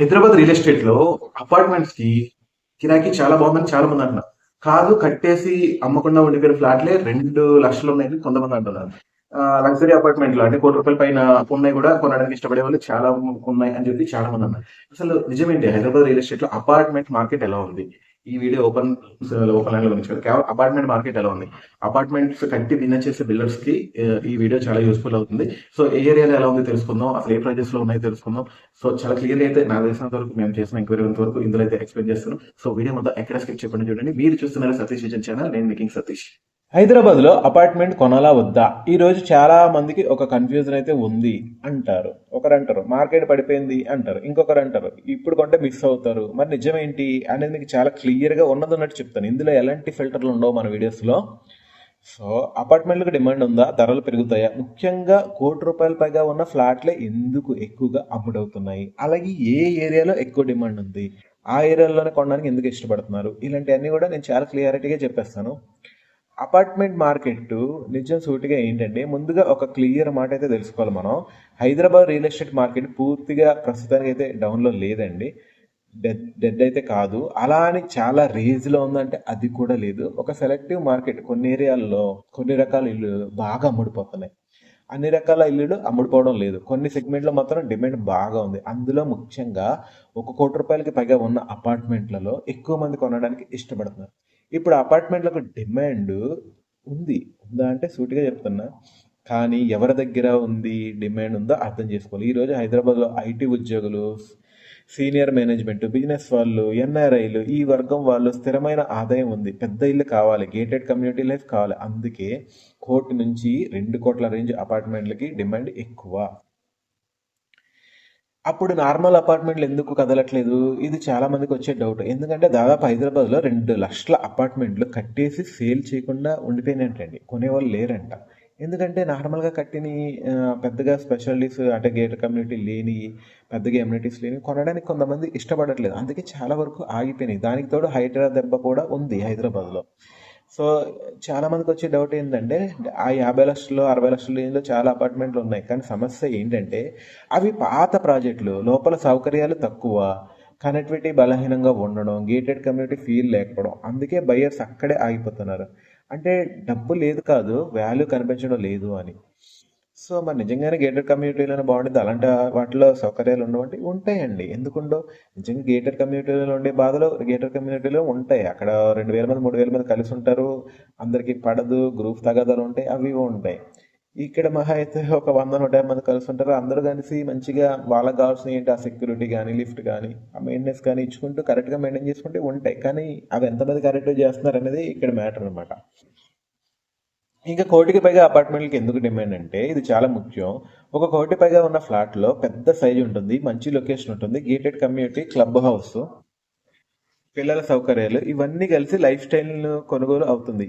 Hyderabad real ఎస్టేట్లో అపార్ట్మెంట్స్కి కిరాకి చాలా బాగుందని చాలా మంది అంటున్నారు. కాదు కట్టేసి అమ్మకుండా ఉండిపోయిన ఫ్లాట్లే రెండు లక్షలు ఉన్నాయని కొంతమంది అంటున్నారు. లగ్జరీ అపార్ట్మెంట్లు అంటే కోటి రూపాయల పైన ఉన్నాయి కూడా కొనడానికి ఇష్టపడే వాళ్ళు చాలా ఉన్నాయి అని చెప్పి చాలా మంది అన్నారు. అసలు నిజమేంటి హైదరాబాద్ రియల్ ఎస్టేట్లో అపార్ట్మెంట్ మార్కెట్ ఎలా ఉంది? ఈ వీడియో ఓపెన్ ఓపెన్ లైన్లో గురించి కేవలం అపార్ట్మెంట్ మార్కెట్ ఎలా ఉంది. అపార్ట్మెంట్స్ కట్టి బిజినెస్ చేసే బిల్డర్స్కి ఈ వీడియో చాలా యూస్ఫుల్ అవుతుంది. సో ఏ ఏరియాలో ఎలా ఉంది తెలుసుకుందాం. అసలు ఏ ప్రైజెస్లో ఉన్నాయో తెలుసుకుందాం. సో చాలా క్లియర్ అయితే నా తెలిసినంత వరకు మేము చేసిన ఎంక్వైరీ వరకు ఇందులో అయితే ఎక్స్ప్లెయిన్ చేస్తున్నాం. సో వీడియో మొత్తం ఎక్కడ స్కిప్ చెప్పండి. చూడండి. మీరు చూస్తున్నారు సతీష్ విజన్ ఛానల్ నేను మేకింగ్ సతీష్. హైదరాబాద్లో అపార్ట్మెంట్ కొనాలా వద్దా? ఈరోజు చాలా మందికి ఒక కన్ఫ్యూజన్ అయితే ఉంది అంటారు. ఒకరు అంటారు మార్కెట్ పడిపోయింది అంటారు. ఇంకొకరు అంటారు ఇప్పుడు కొంటే మిస్ అవుతారు. మరి నిజమేంటి? అనేది మీకు చాలా క్లియర్గా ఉన్నది ఉన్నట్టు చెప్తాను. ఇందులో ఎలాంటి ఫిల్టర్లు ఉండవు మన వీడియోస్లో సో అపార్ట్మెంట్లకు డిమాండ్ ఉందా? ధరలు పెరుగుతాయా? ముఖ్యంగా కోటి రూపాయల పైగా ఉన్న ఫ్లాట్లే ఎందుకు ఎక్కువగా అమ్ముడవుతున్నాయి? అలాగే ఏ ఏరియాలో ఎక్కువ డిమాండ్ ఉంది? ఆ ఏరియాలోనే కొనడానికి ఎందుకు ఇష్టపడుతున్నారు? ఇలాంటివన్నీ కూడా నేను చాలా క్లియారిటీగా చెప్పేస్తాను. అపార్ట్మెంట్ మార్కెట్ నిజం సూటిగా ఏంటంటే ముందుగా ఒక క్లియర్ మాట అయితే తెలుసుకోవాలి మనం. హైదరాబాద్ రియల్ ఎస్టేట్ మార్కెట్ పూర్తిగా ప్రస్తుతానికి అయితే డౌన్లో లేదండి. డెడ్ డెడ్ అయితే కాదు. అలా అని చాలా రేజ్లో ఉందంటే అది కూడా లేదు. ఒక సెలెక్టివ్ మార్కెట్ కొన్ని ఏరియాల్లో కొన్ని రకాల ఇల్లు బాగా అమ్ముడిపోతున్నాయి. అన్ని రకాల ఇల్లులు అమ్ముడుపోవడం లేదు. కొన్ని సెగ్మెంట్లో మాత్రం డిమాండ్ బాగా ఉంది. అందులో ముఖ్యంగా ఒక కోటి రూపాయలకి పైగా ఉన్న అపార్ట్మెంట్లలో ఎక్కువ మంది కొనడానికి ఇష్టపడుతున్నారు. ఇప్పుడు అపార్ట్మెంట్లకు డిమాండ్ ఉంది. ఉందా అంటే సూటిగా చెప్తున్నా. కానీ ఎవరి దగ్గర ఉంది డిమాండ్ ఉందో అర్థం చేసుకోవాలి. ఈరోజు హైదరాబాద్లో ఐటీ ఉద్యోగులు సీనియర్ మేనేజ్మెంట్ బిజినెస్ వాళ్ళు ఎన్ఆర్ఐలు ఈ వర్గం వాళ్ళు స్థిరమైన ఆదాయం ఉంది. పెద్ద ఇల్లు కావాలి గేటెడ్ కమ్యూనిటీ లైఫ్ కావాలి. అందుకే కోటి నుంచి రెండు కోట్ల రేంజ్ అపార్ట్మెంట్లకి డిమాండ్ ఎక్కువ. అప్పుడు నార్మల్ అపార్ట్మెంట్లు ఎందుకు కదలట్లేదు? ఇది చాలా మందికి వచ్చే డౌట్. ఎందుకంటే దాదాపు హైదరాబాద్లో రెండు లక్షల అపార్ట్మెంట్లు కట్టేసి సేల్ చేయకుండా ఉండిపోయినట్టండి. కొనేవాళ్ళు లేరంట. ఎందుకంటే నార్మల్గా కట్టిన పెద్దగా స్పెషాలిటీస్ అంటే గేటర్ కమ్యూనిటీ లేని పెద్దగా ఎమ్యూనిటీస్ లేని కొనడానికి కొంతమంది ఇష్టపడట్లేదు. అందుకే చాలా వరకు ఆగిపోయినాయి. దానికి తోడు హైదరాబాద్ దెబ్బ కూడా ఉంది హైదరాబాద్లో. సో చాలా మందికి వచ్చే డౌట్ ఏంటంటే ఆ యాభై లక్షలు అరవై లక్షల చాలా అపార్ట్మెంట్లు ఉన్నాయి. కానీ సమస్య ఏంటంటే అవి పాత ప్రాజెక్టులు లోపల సౌకర్యాలు తక్కువ కనెక్టివిటీ బలహీనంగా ఉండడం గేటెడ్ కమ్యూనిటీ ఫీల్ లేకపోవడం అందుకే బయర్స్ అక్కడే ఆగిపోతున్నారు. అంటే డబ్బు లేదు కాదు వాల్యూ కనిపించడం లేదు అని. సో మరి నిజంగానే గేటెడ్ కమ్యూనిటీలోనే బాగుంటుంది అలాంటి వాటిలో సౌకర్యాలు ఉండవండి ఉంటాయండి. ఎందుకుండో నిజంగా గేటెడ్ కమ్యూనిటీలో ఉండే బాధలు గేటెడ్ కమ్యూనిటీలో ఉంటాయి. అక్కడ రెండు వేల మంది మూడు వేల మంది కలిసి ఉంటారు. అందరికీ పడదు గ్రూప్ తగాదాలు ఉంటాయి అవి ఉంటాయి. ఇక్కడ మహా అయితే ఒక వంద నూట యాభై మంది కలిసి ఉంటారు. అందరూ కలిసి మంచిగా వాళ్ళకి కావాల్సిన ఏంటి ఆ సెక్యూరిటీ కానీ లిఫ్ట్ కానీ ఆ మెయింటెనెన్స్ కానీ ఇచ్చుకుంటూ కరెక్ట్గా మెయింటైన్ చేసుకుంటే ఉంటాయి. కానీ అవి ఎంతమంది కరెక్ట్గా చేస్తున్నారు అనేది ఇక్కడ మ్యాటర్ అనమాట ఇంకా కోటికి పైగా అపార్ట్మెంట్లకి ఎందుకు డిమాండ్ అంటే ఇది చాలా ముఖ్యం. ఒక కోటి పైగా ఉన్న ఫ్లాట్లో పెద్ద సైజ్ ఉంటుంది మంచి లొకేషన్ ఉంటుంది గేటెడ్ కమ్యూనిటీ క్లబ్ హౌస్ పిల్లల సౌకర్యాలు ఇవన్నీ కలిసి లైఫ్ స్టైల్ కొనుగోలు అవుతుంది.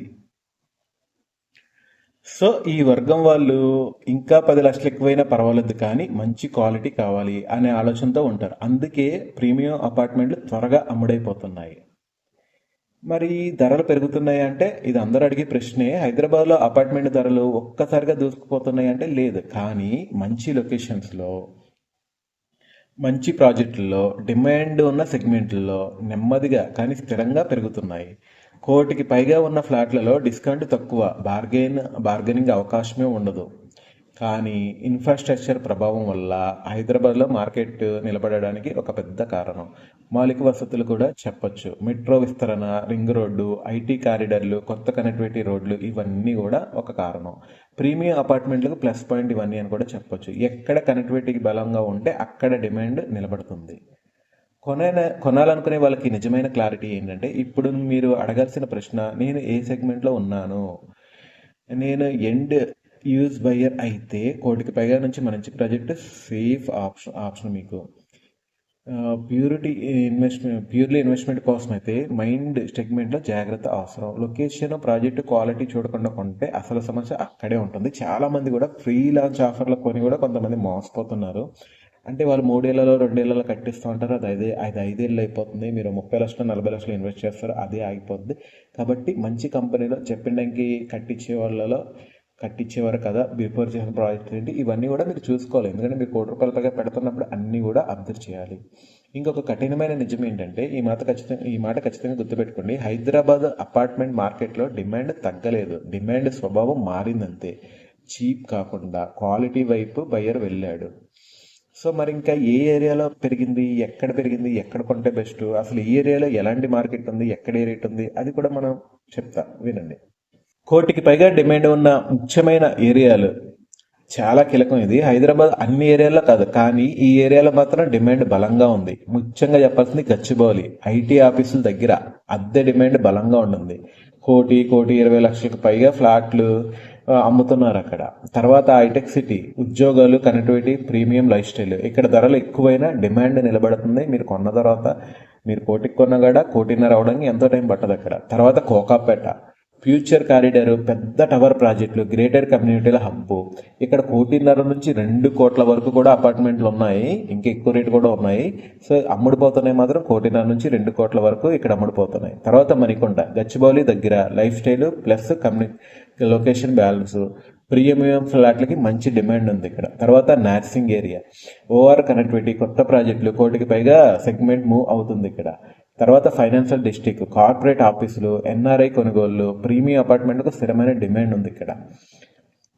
సో ఈ వర్గం వాళ్ళు ఇంకా పది లక్షలు ఎక్కువైనా పర్వాలేదు కానీ మంచి క్వాలిటీ కావాలి అనే ఆలోచనతో ఉంటారు. అందుకే ప్రీమియం అపార్ట్మెంట్లు త్వరగా అమ్ముడైపోతున్నాయి. మరి ధరలు పెరుగుతున్నాయి అంటే ఇది అందరూ అడిగే ప్రశ్నే. హైదరాబాద్లో అపార్ట్మెంట్ ధరలు ఒక్కసారిగా దూసుకుపోతున్నాయి అంటే లేదు. కానీ మంచి లొకేషన్స్లో మంచి ప్రాజెక్టుల్లో డిమాండ్ ఉన్న సెగ్మెంట్లలో నెమ్మదిగా కానీ స్థిరంగా పెరుగుతున్నాయి. కోటికి పైగా ఉన్న ఫ్లాట్లలో డిస్కౌంట్ తక్కువ. బార్గెన్ బార్గెనింగ్ అవకాశమే ఉండదు. కానీ ఇన్ఫ్రాస్ట్రక్చర్ ప్రభావం వల్ల హైదరాబాద్లో మార్కెట్ నిలబడడానికి ఒక పెద్ద కారణం. మౌలిక వసతులు కూడా చెప్పొచ్చు. మెట్రో విస్తరణ రింగ్ రోడ్డు ఐటీ కారిడర్లు కొత్త కనెక్టివిటీ రోడ్లు ఇవన్నీ కూడా ఒక కారణం. ప్రీమియం అపార్ట్మెంట్లకు ప్లస్ పాయింట్ ఇవన్నీ అని కూడా చెప్పొచ్చు. ఎక్కడ కనెక్టివిటీకి బలంగా ఉంటే అక్కడ డిమాండ్ నిలబడుతుంది. కొనే కొనాలనుకునే వాళ్ళకి నిజమైన క్లారిటీ ఏంటంటే ఇప్పుడు మీరు అడగాల్సిన ప్రశ్న నేను ఏ సెగ్మెంట్లో ఉన్నాను? నేను ఎండ్ యూజ్ బయర్ అయితే కోటికి పైగా నుంచి మంచి ప్రాజెక్ట్ సేఫ్ ఆప్షన్ ఆప్షన్ మీకు. ప్యూరిటీ ఇన్వెస్ట్మెంట్ ప్యూర్లీ ఇన్వెస్ట్మెంట్ కోసం అయితే మైండ్ స్టెగ్మెంట్లో జాగ్రత్త అవసరం. లొకేషన్ ప్రాజెక్ట్ క్వాలిటీ చూడకుండా కొంటే అసలు సమస్య అక్కడే ఉంటుంది. చాలామంది కూడా ఫ్రీ లాంచ్ ఆఫర్లు కొని కూడా కొంతమంది మోసపోతున్నారు. అంటే వాళ్ళు మూడేళ్ళలో రెండేళ్ళలో కట్టిస్తూ ఉంటారు. అది ఐదే అది ఐదేళ్ళు అయిపోతుంది. మీరు ముప్పై లక్షలు నలభై లక్షలు ఇన్వెస్ట్ చేస్తారు. అదే ఆగిపోతుంది కాబట్టి మంచి కంపెనీలో చెప్పడానికి కట్టించే వాళ్ళలో కట్టించేవారు కదా బిఫోర్ చేసిన ప్రాజెక్ట్ ఏంటి? ఇవన్నీ కూడా మీరు చూసుకోవాలి. ఎందుకంటే మీరు కోటి రూపాయల పైగా పెడుతున్నప్పుడు అన్నీ కూడా అబ్జర్వ్ చేయాలి. ఇంకొక కఠినమైన నిజం ఏంటంటే ఈ మాట ఖచ్చితంగా ఈ మాట ఖచ్చితంగా గుర్తుపెట్టుకోండి. హైదరాబాద్ అపార్ట్మెంట్ మార్కెట్లో డిమాండ్ తగ్గలేదు. డిమాండ్ స్వభావం మారిందంతే. చీప్ కాకుండా క్వాలిటీ వైపు బయ్యర్ వెళ్ళాడు. సో మరి ఇంకా ఏ ఏరియాలో పెరిగింది? ఎక్కడ పెరిగింది? ఎక్కడ కొంటే బెస్ట్ అసలు ఈ ఏరియాలో ఎలాంటి మార్కెట్ ఉంది? ఎక్కడ ఏ రేట్ ఉంది? అది కూడా మనం చెప్తా. వినండి. కోటికి పైగా డిమాండ్ ఉన్న ముఖ్యమైన ఏరియాలు. చాలా కీలకం ఇది. హైదరాబాద్ అన్ని ఏరియాల్లో కాదు కానీ ఈ ఏరియాలో మాత్రం డిమాండ్ బలంగా ఉంది. ముఖ్యంగా చెప్పాల్సింది గచ్చిబౌలి. ఐటీ ఆఫీసుల దగ్గర అద్దె డిమాండ్ బలంగా ఉంటుంది. కోటి కోటి ఇరవై లక్షలకు పైగా ఫ్లాట్లు అమ్ముతున్నారు అక్కడ. తర్వాత హైటెక్ సిటీ ఉద్యోగాలు కనెక్టివిటీ ప్రీమియం లైఫ్ స్టైల్. ఇక్కడ ధరలు ఎక్కువైనా డిమాండ్ నిలబడుతుంది. మీరు కొన్న తర్వాత మీరు కోటికి కొన్న కూడా కోటిన్నర అవడానికి ఎంతో టైం పట్టదు అక్కడ. తర్వాత కోకాపేట. ఫ్యూచర్ కారిడార్ పెద్ద టవర్ ప్రాజెక్టులు గ్రేటర్ కమ్యూనిటీల హబ్బు. ఇక్కడ కోటిన్నర నుంచి రెండు కోట్ల వరకు కూడా అపార్ట్మెంట్లు ఉన్నాయి. ఇంకా ఎక్కువ రేటు కూడా ఉన్నాయి. సో అమ్ముడుపోతున్నాయి మాత్రం కోటిన్నర నుంచి రెండు కోట్ల వరకు ఇక్కడ అమ్ముడుపోతున్నాయి. తర్వాత మణికొండ గచ్చిబౌలి దగ్గర lifestyle plus community location balance. Premium ఫ్లాట్లకి మంచి డిమాండ్ ఉంది ఇక్కడ. తర్వాత నర్సింగ్ ఏరియా. ఓఆర్ కనెక్టివిటీ కొత్త ప్రాజెక్టులు కోటికి పైగా సెగ్మెంట్ మూవ్ అవుతుంది ఇక్కడ. తర్వాత ఫైనాన్షియల్ డిస్టిక్ కార్పొరేట్ ఆఫీసులు ఎన్ఆర్ఐ కొనుగోళ్ళు ప్రీమియం అపార్ట్మెంట్కు స్థిరమైన డిమాండ్ ఉంది ఇక్కడ.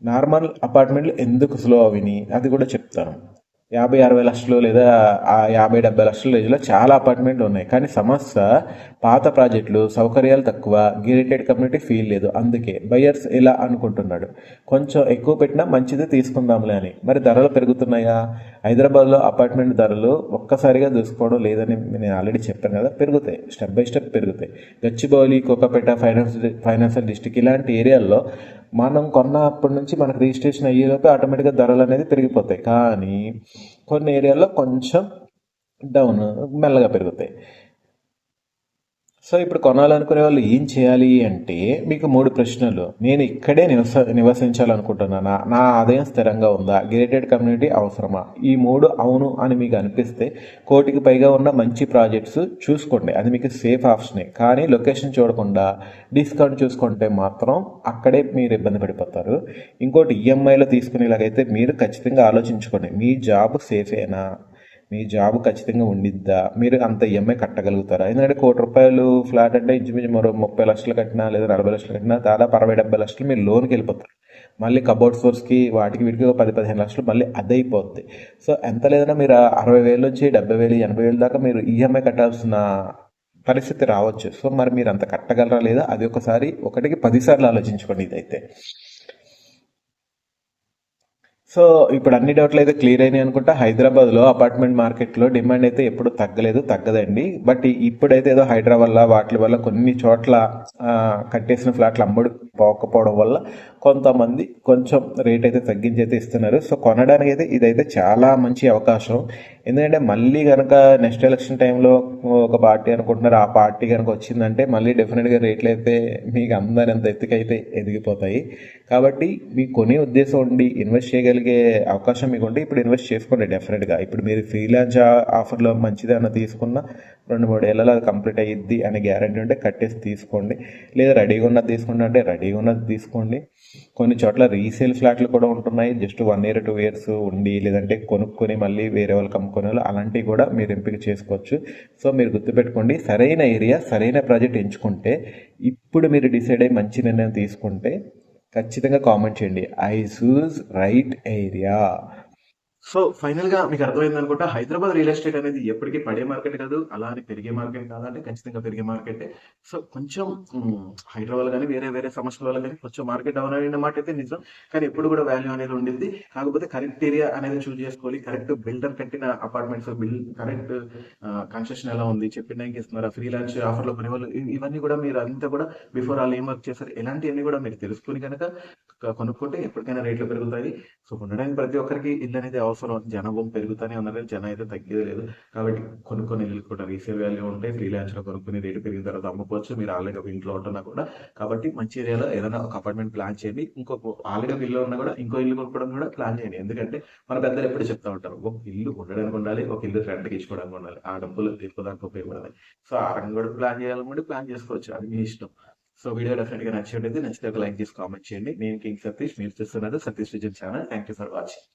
నార్మల్ అపార్ట్మెంట్లు ఎందుకు స్లో అవిని అది కూడా చెప్తాను. యాభై అరవై లక్షలు లేదా ఆ యాభై డెబ్బై లక్షల రేంజ్లో చాలా అపార్ట్మెంట్లు ఉన్నాయి. కానీ సమస్య పాత ప్రాజెక్టులు సౌకర్యాలు తక్కువ గిరిటెడ్ కమ్యూనిటీ ఫీల్ లేదు. అందుకే బయర్స్ ఇలా అనుకుంటున్నాడు. కొంచెం ఎక్కువ పెట్టినా మంచిది తీసుకుందాంలే అని. మరి ధరలు పెరుగుతున్నాయా? హైదరాబాద్లో అపార్ట్మెంట్ ధరలు ఒక్కసారిగా దూసుకోవడం లేదని నేను ఆల్రెడీ చెప్పాను కదా. పెరుగుతాయి. స్టెప్ బై స్టెప్ పెరుగుతాయి. Gachibowli Kokapet finance financial district ఇలాంటి ఏరియాల్లో మనం కొన్నప్పటి నుంచి మనకు రిజిస్ట్రేషన్ అయ్యేలోపే ఆటోమేటిక్గా ధరలు అనేది పెరిగిపోతాయి. కానీ కొన్ని ఏరియాల్లో కొంచెం డౌన్ మెల్లగా పెరుగుతాయి. సో ఇప్పుడు కొనాలనుకునే వాళ్ళు ఏం చేయాలి అంటే మీకు మూడు ప్రశ్నలు. నేను ఇక్కడే నివస నివసించాలనుకుంటున్నానా నా ఆదాయం స్థిరంగా ఉందా? గేటెడ్ కమ్యూనిటీ అవసరమా? ఈ మూడు అవును అని మీకు అనిపిస్తే కోటికి పైగా ఉన్న మంచి ప్రాజెక్ట్స్ చూసుకోండి. అది మీకు సేఫ్ ఆప్షనే. కానీ లొకేషన్ చూడకుండా డిస్కౌంట్ చూసుకుంటే మాత్రం అక్కడే మీరు ఇబ్బంది పడిపోతారు. ఇంకోటి ఈఎంఐలో తీసుకునేలాగైతే మీరు ఖచ్చితంగా ఆలోచించుకోండి. మీ జాబ్ సేఫేనా? మీ జాబ్ ఖచ్చితంగా ఉండిద్దా? మీరు అంత ఈఎంఐ కట్టగలుగుతారా? ఎందుకంటే కోటి రూపాయలు ఫ్లాట్ అంటే ఇంచుమించు మరో ముప్పై లక్షలు కట్టినా లేదా నలభై లక్షలు కట్టినా దాదాపు అరవై డెబ్బై లక్షలు మీరు లోన్కి వెళ్ళిపోతారు. మళ్ళీ కబోర్డ్ సోర్స్కి వాటికి వీటికి ఒక పది పదిహేను లక్షలు మళ్ళీ అది సో ఎంత లేదన్నా మీరు అరవై వేల నుంచి డెబ్బై వేలు ఎనభై వేలు దాకా మీరు ఈఎంఐ కట్టాల్సిన పరిస్థితి రావచ్చు. సో మరి మీరు అంత కట్టగలరా లేదా? అది ఒకసారి ఒకటికి పదిసార్లు ఆలోచించుకోండి ఇదైతే. సో ఇప్పుడు అన్ని డౌట్లు అయితే క్లియర్ అయినాయి అనుకుంటా. హైదరాబాద్లో అపార్ట్మెంట్ మార్కెట్లో డిమాండ్ అయితే ఎప్పుడు తగ్గలేదు తగ్గదండి. బట్ ఇప్పుడైతే ఏదో హైదరాబాద్ వల్ల వాటి వల్ల కొన్ని చోట్ల కట్టేసిన ఫ్లాట్లు అమ్ముడు పోకపోవడం వల్ల కొంతమంది కొంచెం రేట్ అయితే తగ్గించి అయితే ఇస్తున్నారు. సో కొనడానికి అయితే ఇదైతే చాలా మంచి అవకాశం. ఎందుకంటే మళ్ళీ కనుక నెక్స్ట్ ఎలక్షన్ టైంలో ఒక పార్టీ అనుకుంటున్నారు ఆ పార్టీ కనుక వచ్చిందంటే మళ్ళీ డెఫినెట్గా రేట్లు అయితే మీకు అందరంత ఎత్తుకైతే ఎదిగిపోతాయి. కాబట్టి మీకు కొనే ఉద్దేశం ఉండి ఇన్వెస్ట్ చేయగలిగే అవకాశం మీకు ఉంటే ఇప్పుడు ఇన్వెస్ట్ చేసుకోండి డెఫినెట్గా ఇప్పుడు మీరు ఫ్రీలాన్స్ ఆఫర్లో మంచిదన్న తీసుకున్న రెండు మూడు ఏళ్ళలో అది కంప్లీట్ అయ్యిద్ది అనే గ్యారంటీ ఉంటే కట్టేసి తీసుకోండి. లేదా రెడీగా ఉన్నది తీసుకోండి అంటే రెడీగా ఉన్నది తీసుకోండి. కొన్ని చోట్ల రీసేల్ ఫ్లాట్లు కూడా ఉంటున్నాయి. Just one year two years ఉండి లేదంటే కొనుక్కొని మళ్ళీ వేరే వాళ్ళకి అమ్ముకునే కొనాలో అలాంటివి కూడా మీరు ఎంపిక చేసుకోవచ్చు. సో మీరు గుర్తుపెట్టుకోండి సరైన ఏరియా సరైన ప్రాజెక్ట్ ఎంచుకుంటే ఇప్పుడు మీరు డిసైడ్ అయ్యి మంచి నిర్ణయం తీసుకుంటే ఖచ్చితంగా కామెంట్ చేయండి. I choose right area. So ఫైనల్గా మీకు అర్థమైంది అనుకుంటా హైదరాబాద్ రియల్ ఎస్టేట్ అనేది ఎప్పటికీ పడే మార్కెట్ కాదు అలా అని పెరిగే మార్కెట్ కాదంటే ఖచ్చితంగా పెరిగే మార్కెట్. సో కొంచెం హైదరాబాద్ కానీ వేరే వేరే సమస్యల వల్ల కానీ కొంచెం మార్కెట్ డౌన్ అయిన మాట అయితే నిజం. కానీ ఎప్పుడు కూడా వాల్యూ అనేది ఉండింది. కాకపోతే కరెక్ట్ ఏరియా అనేది చూస్ చేసుకోవాలి. కరెక్ట్ బిల్డర్ కట్టిన అపార్ట్మెంట్స్ బిల్ కరెక్ట్ కన్స్ట్రక్షన్ ఎలా ఉంది చెప్పిన టైంకి ఇస్తున్నారా ఫ్రీలాన్స్ ఆఫర్లో కొనే వాళ్ళు ఇవన్నీ కూడా మీరు అంతా కూడా బిఫోర్ వాళ్ళు ఏం వర్క్ చేస్తారు ఇలాంటివన్నీ కూడా మీరు తెలుసుకుని కనుక కొనుక్కుంటే ఎప్పటికైనా రేట్లు పెరుగుతాయి. సో ఉండడానికి ప్రతి ఒక్కరికి ఇల్లు అనేది అవసరం జనాభం పెరుగుతూనే ఉన్నారు జనం అయితే తగ్గేది లేదు. కాబట్టి కొనుక్కొని ఇల్లు కూడా రీసేల్ వాల్యూ ఉంటే ఫ్రీలాన్స్లో కొనుక్కుని రేటు పెరిగిన తర్వాత అమ్ముకోవచ్చు. మీరు ఆల్రెడీ ఒక ఇంట్లో ఉంటున్నా కూడా. కాబట్టి మంచి ఏరియాలో ఏదైనా ఒక అపార్ట్మెంట్ ప్లాన్ చేయండి. ఇంకొక ఆల్రెడీ ఒక ఇల్లు ఉన్నా కూడా ఇంకో ఇల్లు కొనుక్కోవడం కూడా ప్లాన్ చేయండి. ఎందుకంటే మన పెద్దలు ఎప్పుడు చెప్తా ఉంటారు ఒక ఇల్లు ఉండడానికి ఉండాలి ఒక ఇల్లు రెంట్కి ఇచ్చుకోవడానికి ఉండాలి. ఆ డబ్బులు తీసుకోవడానికి ఉపయోగపడాలి సో ఆ రంగం కూడా ప్లాన్ చేయాలనుకుంటే ప్లాన్ చేసుకోవచ్చు. అది మీ ఇష్టం. సో వీడియో డెఫినెట్గా నచ్చి నచ్చితే ఒక లైక్ చేసి కామెంట్ చేయండి. నేను కింగ్ సతీష్ మీరు చూస్తున్నారు Satish vision channel. Thank you for watching